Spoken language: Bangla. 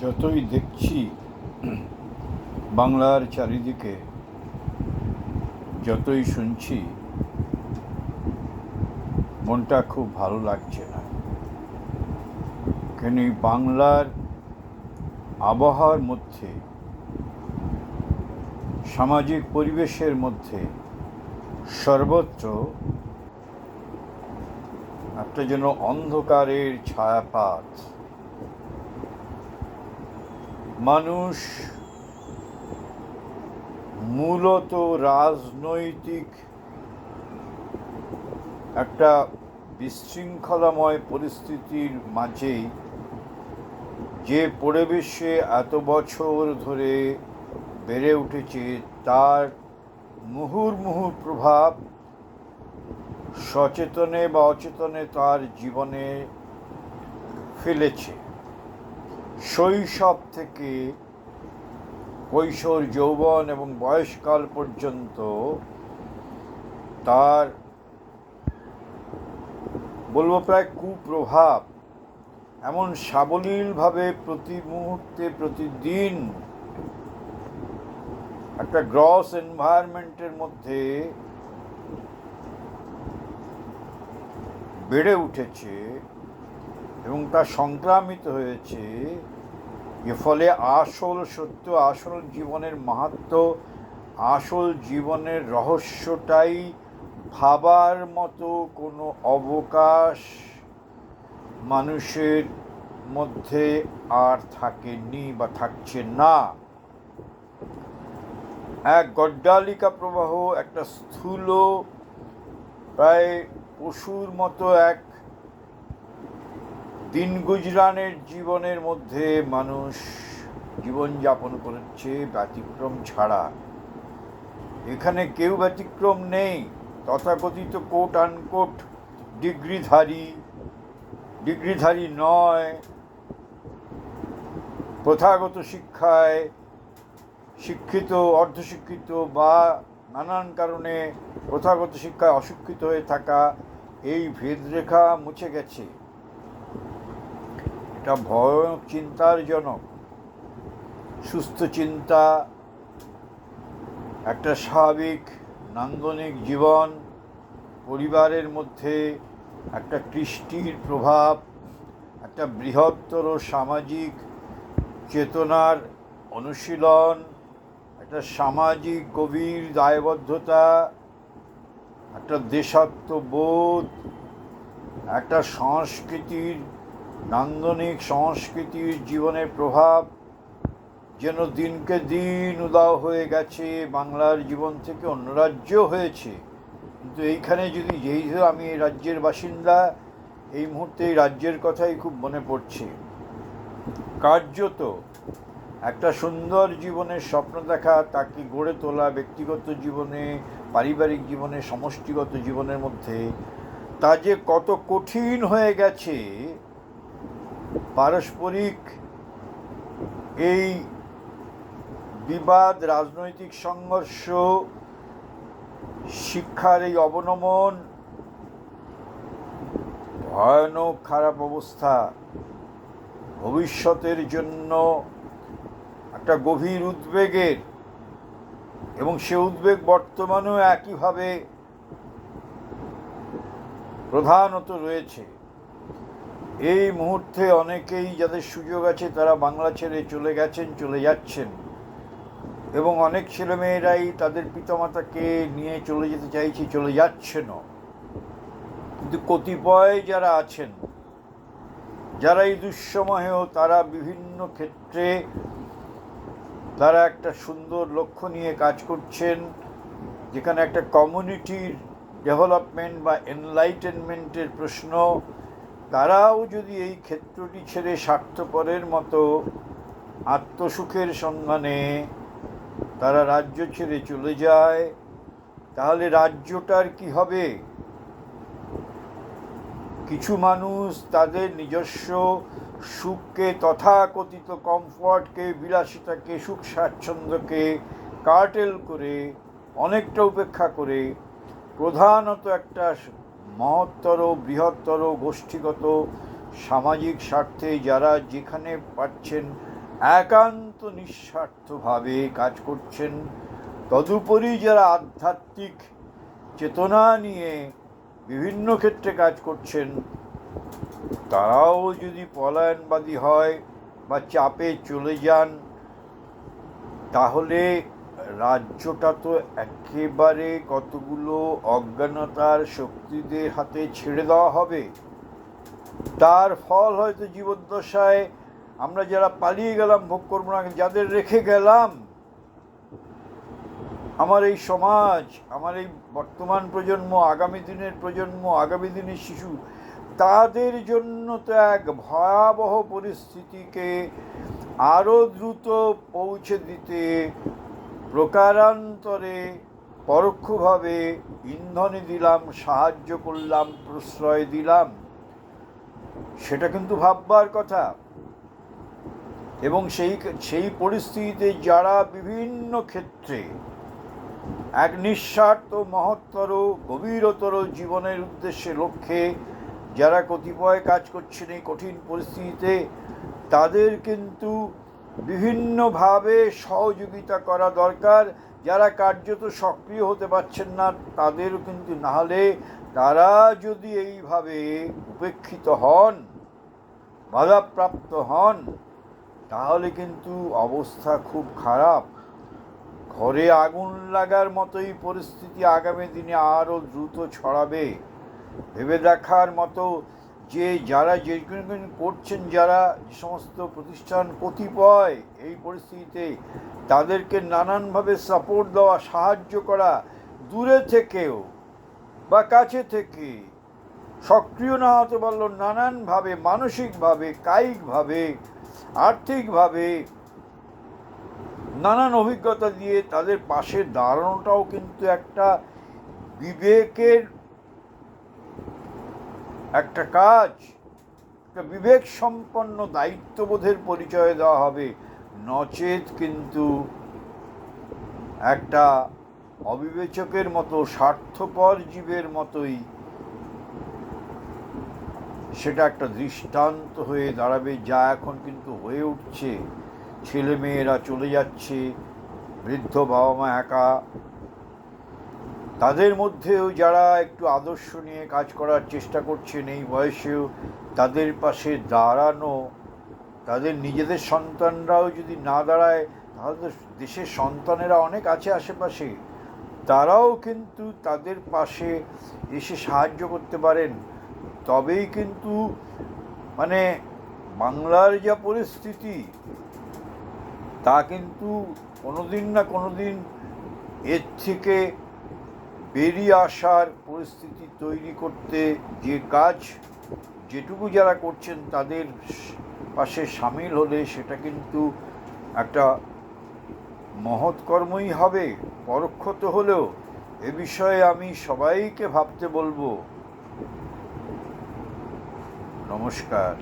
যতই দেখছি বাংলার চারিদিকে, যতই শুনছি, মনটা খুব ভালো লাগছে না। কেন বাংলার আবহাওয়ার মধ্যে, সামাজিক পরিবেশের মধ্যে সর্বত্র একটা যেন অন্ধকারের ছায়াপাত। মানুষ মূলত রাজনৈতিক একটা বিশৃঙ্খলাময় পরিস্থিতির মাঝেই যে পরিবেশে এত বছর ধরে বেড়ে উঠেছে, তার মুহুর মুহুর প্রভাব সচেতনে বা অচেতনে তার জীবনে ফেলেছে। শৈশব থেকে কৈশোর, যৌবন এবং বয়সকাল পর্যন্ত তার বলব প্রায় কুপ্রভাব, এমন সাবলীলভাবে প্রতি মুহূর্তে, প্রতিদিন একটা গ্রস এনভায়রনমেন্টের মধ্যে বেড়ে উঠেছে এবং তা সংক্রামিত হয়েছে। যে ফলে আসল সত্য, আসল জীবনের মাহাত্ম, আসল জীবনের রহস্যটাই ভাবার মতো কোনো অবকাশ মানুষের মধ্যে আর থাকেনি বা থাকছে না। এক গড্ডালিকা প্রবাহ, একটা স্থূল, প্রায় পশুর মতো এক দিন গুজরানের জীবনের মধ্যে মানুষ জীবনযাপন করছে ব্যতিক্রম ছাড়া। এখানে কেউ ব্যতিক্রম নেই, তথাকথিত কোট আনকোট ডিগ্রিধারী। ডিগ্রিধারী নয়, প্রথাগত শিক্ষায় শিক্ষিত, অর্ধশিক্ষিত বা নানান কারণে প্রথাগত শিক্ষায় অশিক্ষিত হয়ে থাকা এই ভেদরেখা মুছে গেছে। এটা ভয়ানক চিন্তার জনক। সুস্থ চিন্তা, একটা স্বাভাবিক, নান্দনিক জীবন, পরিবারের মধ্যে একটা কৃষ্টির প্রভাব, একটা বৃহত্তর সামাজিক চেতনার অনুশীলন, একটা সামাজিক গভীর দায়বদ্ধতা, একটা দেশাত্মবোধ, একটা সংস্কৃতির নান্দনিক সংস্কৃতির জীবনের প্রভাব যেন দিনকে দিন উদাও হয়ে গেছে, বাংলার জীবন থেকে অন্য রাজ্য হয়েছে। কিন্তু এইখানে যদি যেহেতু আমি এই রাজ্যের বাসিন্দা, এই মুহূর্তে এই রাজ্যের কথাই খুব মনে পড়ছে। কার্যত একটা সুন্দর জীবনের স্বপ্ন দেখা তাকে গড়ে তোলা ব্যক্তিগত জীবনে, পারিবারিক জীবনে, সমষ্টিগত জীবনের মধ্যে, তা যে কত কঠিন হয়ে গেছে পারস্পরিক এই বিবাদ, রাজনৈতিক সংঘর্ষ, শিক্ষার এই অবনমন, ভয়ানক খারাপ অবস্থা ভবিষ্যতের জন্য একটা গভীর উদ্বেগের এবং সে উদ্বেগ বর্তমানেও একইভাবে প্রধানত রয়েছে। এই মুহূর্তে অনেকেই যাদের সুযোগ আছে, তারা বাংলা ছেড়ে চলে গেছেন, চলে যাচ্ছেন। এবং অনেক ছেলেমেয়েরাই তাদের পিতামাতাকে নিয়ে চলে যেতে চাইছে, চলে যাচ্ছেনও। কিন্তু কতিপয় যারা আছেন যারা এই দুঃসময়েও তারা বিভিন্ন ক্ষেত্রে তারা একটা সুন্দর লক্ষ্য নিয়ে কাজ করছেন, যেখানে একটা কমিউনিটির ডেভেলপমেন্ট বা এনলাইটেনমেন্টের প্রশ্ন তারাও যদি এই ক্ষেত্রটি ছেড়ে স্বার্থপরের মতো আত্মসুখের সন্ধানে তারা রাজ্য ছেড়ে চলে যায়, তাহলে রাজ্যটার কি হবে? কিছু মানুষ তাদের নিজস্ব সুখকে, তথাকথিত কমফর্টকে, বিলাসিতাকে, সুখ স্বাচ্ছন্দ্যকে কার্টেল করে, অনেকটা উপেক্ষা করে প্রধানত একটা মহত্তর, বৃহত্তর, গোষ্ঠীগত, সামাজিক স্বার্থে যারা যেখানে পাচ্ছেন একান্ত নিঃস্বার্থভাবে কাজ করছেন, তদুপরি যারা আধ্যাত্মিক চেতনা নিয়ে বিভিন্ন ক্ষেত্রে কাজ করছেন, তারাও যদি পলায়নবাদী হয় বা চাপে চলে যান, তাহলে রাজ্যটা তো একেবারে কতগুলো অজ্ঞানতার শক্তিদের হাতে ছেড়ে দেওয়া হবে। তার ফল হয়তো জীবদ্দশায় আমরা যারা পালিয়ে গেলাম ভোগ করব না, যাদের রেখে গেলাম, আমার এই সমাজ, আমার এই বর্তমান প্রজন্ম, আগামী দিনের প্রজন্ম, আগামী দিনের শিশু, তাদের জন্য তো এক ভয়াবহ পরিস্থিতিকে আরও দ্রুত পৌঁছে দিতে প্রকারান্তরে পরোক্ষভাবে ইন্ধনে দিলাম, সাহায্য করলাম, প্রশ্রয় দিলাম। সেটা কিন্তু ভাববার কথা। এবং সেই সেই পরিস্থিতিতে যারা বিভিন্ন ক্ষেত্রে এক নিঃস্বার্থ, মহত্তর, গভীরতর জীবনের উদ্দেশ্যে লক্ষ্যে যারা কতিপয় কাজ করছেন এই কঠিন পরিস্থিতিতে, তাদের কিন্তু বিভিন্নভাবে সহযোগিতা করা দরকার। যারা কার্যত সক্রিয় হতে পারছেন না, তাদেরও কিন্তু নাহলে তারা যদি এইভাবে উপেক্ষিত হন, বাধাপ্রাপ্ত হন, তাহলে কিন্তু অবস্থা খুব খারাপ। ঘরে আগুন লাগার মতোই পরিস্থিতি আগামী দিনে আরও দ্রুত ছড়াবে। ভেবে দেখার মতো যে যারা যে করছেন, যারা যে সমস্ত প্রতিষ্ঠান কতিপয় এই পরিস্থিতিতে, তাদেরকে নানানভাবে সাপোর্ট দেওয়া, সাহায্য করা, দূরে থেকেও বা কাছে থেকে সক্রিয় না হতে পারলেও নানানভাবে, মানসিকভাবে, কায়িকভাবে, আর্থিকভাবে নানান অভিজ্ঞতা দিয়ে তাদের পাশে দাঁড়ানোটাও কিন্তু একটা বিবেকের একটা কাজ, একটা বিবেক সম্পন্ন দায়িত্ববোধের পরিচয় দেওয়া হবে। নচেত কিন্তু একটা অবিবেচকের মতো, স্বার্থপর জীবের মতোই সেটা একটা দৃষ্টান্ত হয়ে দাঁড়াবে, যা এখন কিন্তু হয়ে উঠছে। ছেলে মেয়েরা চলে যাচ্ছে, বৃদ্ধ বাবা মা একা তাদের মধ্যেও যারা একটু আদর্শ নিয়ে কাজ করার চেষ্টা করছেন এই বয়সেও, তাদের পাশে দাঁড়ানো, তাদের নিজেদের সন্তানরাও যদি না দাঁড়ায়, তাহলে তো দেশের সন্তানেরা অনেক আছে আশেপাশে। তারাও কিন্তু তাদের পাশে এসে সাহায্য করতে পারেন। তবেই কিন্তু মানে বাংলার যা পরিস্থিতি, তা কিন্তু কোনোদিন না কোনোদিন এর থেকে বেরিয়ে আসার পরিস্থিতি তৈরি করতে যে কাজ যেটুকু যারা করছেন তাদের পাশে সামিল হলে সেটা কিন্তু একটা মহৎ কর্মই হবে পরোক্ষত হলেও। এ বিষয়ে আমি সবাইকে ভাবতে বলব। নমস্কার।